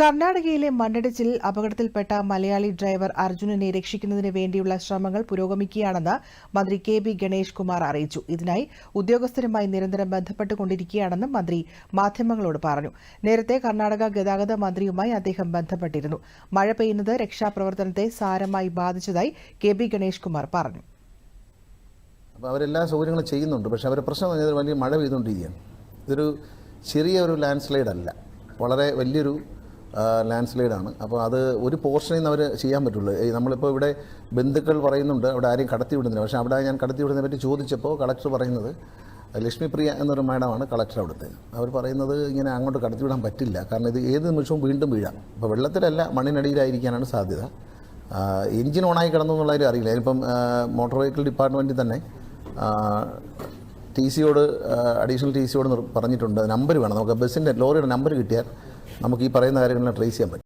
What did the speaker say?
കർണാടകയിലെ മണ്ണിടിച്ചിൽ അപകടത്തിൽപ്പെട്ട മലയാളി ഡ്രൈവർ അർജുനനെ രക്ഷിക്കുന്നതിന് വേണ്ടിയുള്ള ശ്രമങ്ങൾ പുരോഗമിക്കുകയാണെന്ന് മന്ത്രി കെ ബി ഗണേഷ് കുമാർ അറിയിച്ചു. ഇതിനായി ഉദ്യോഗസ്ഥരുമായി നിരന്തരം ബന്ധപ്പെട്ടുകൊണ്ടിരിക്കുകയാണെന്നും മന്ത്രി മാധ്യമങ്ങളോട് പറഞ്ഞു. നേരത്തെ കർണാടക ഗതാഗത മന്ത്രിയുമായി അദ്ദേഹം ബന്ധപ്പെട്ടിരുന്നു. മഴ പെയ്യുന്നത് രക്ഷാപ്രവർത്തനത്തെ സാരമായി ബാധിച്ചതായി കെ ബി ഗണേഷ് കുമാർ പറഞ്ഞു. അപ്പോൾ അവരെല്ലാ സൗകര്യങ്ങളും ചെയ്യുന്നുണ്ട്. പക്ഷേ അവരുടെ പ്രശ്നം വലിയ മഴ പെയ്തുകൊണ്ടിരിക്കുകയാണ്. ഇതൊരു ചെറിയ ഒരു ലാൻഡ് സ്ലൈഡ് അല്ല വളരെ വലിയൊരു ലാൻഡ് സ്ലൈഡാണ് അപ്പോൾ അത് ഒരു പോർഷനിൽ നിന്ന് അവർ ചെയ്യാൻ പറ്റുള്ളൂ. നമ്മളിപ്പോൾ ഇവിടെ ബന്ധുക്കൾ പറയുന്നുണ്ട് അവിടെ ആരെയും കടത്തി വിടുന്നില്ല. പക്ഷേ അവിടെ ഞാൻ കടത്തി വിടുന്നതിനെ പറ്റി ചോദിച്ചപ്പോൾ കളക്ടർ പറയുന്നത് ലക്ഷ്മിപ്രിയ എന്നൊരു മാഡമാണ് കളക്ടർ അവിടുത്തെ അവർ പറയുന്നത് ഇങ്ങനെ അങ്ങോട്ട് കടത്തി വിടാൻ പറ്റില്ല. കാരണം ഇത് ഏത് നിമിഷവും വീണ്ടും വീഴാം. അപ്പോൾ വെള്ളത്തിലല്ല മണ്ണിനടിയിലായിരിക്കാനാണ് സാധ്യത. എഞ്ചിൻ ഓണായി കിടന്നു എന്നുള്ള കാര്യം അറിയില്ല. ഇപ്പം മോട്ടോർ വെഹിക്കിൾ ഡിപ്പാർട്ട്മെന്റിൽ തന്നെ ടി സിയോട് അഡീഷണൽ ടി സിയോട് പറഞ്ഞിട്ടുണ്ട്. നമ്പർ വേണം. നമുക്ക് ബസ്സിന്റെ ലോറിയുടെ നമ്പർ കിട്ടിയാൽ നമുക്ക് ഈ പറയുന്ന കാര്യങ്ങളെല്ലാം ട്രേസ് ചെയ്യാൻ പറ്റും.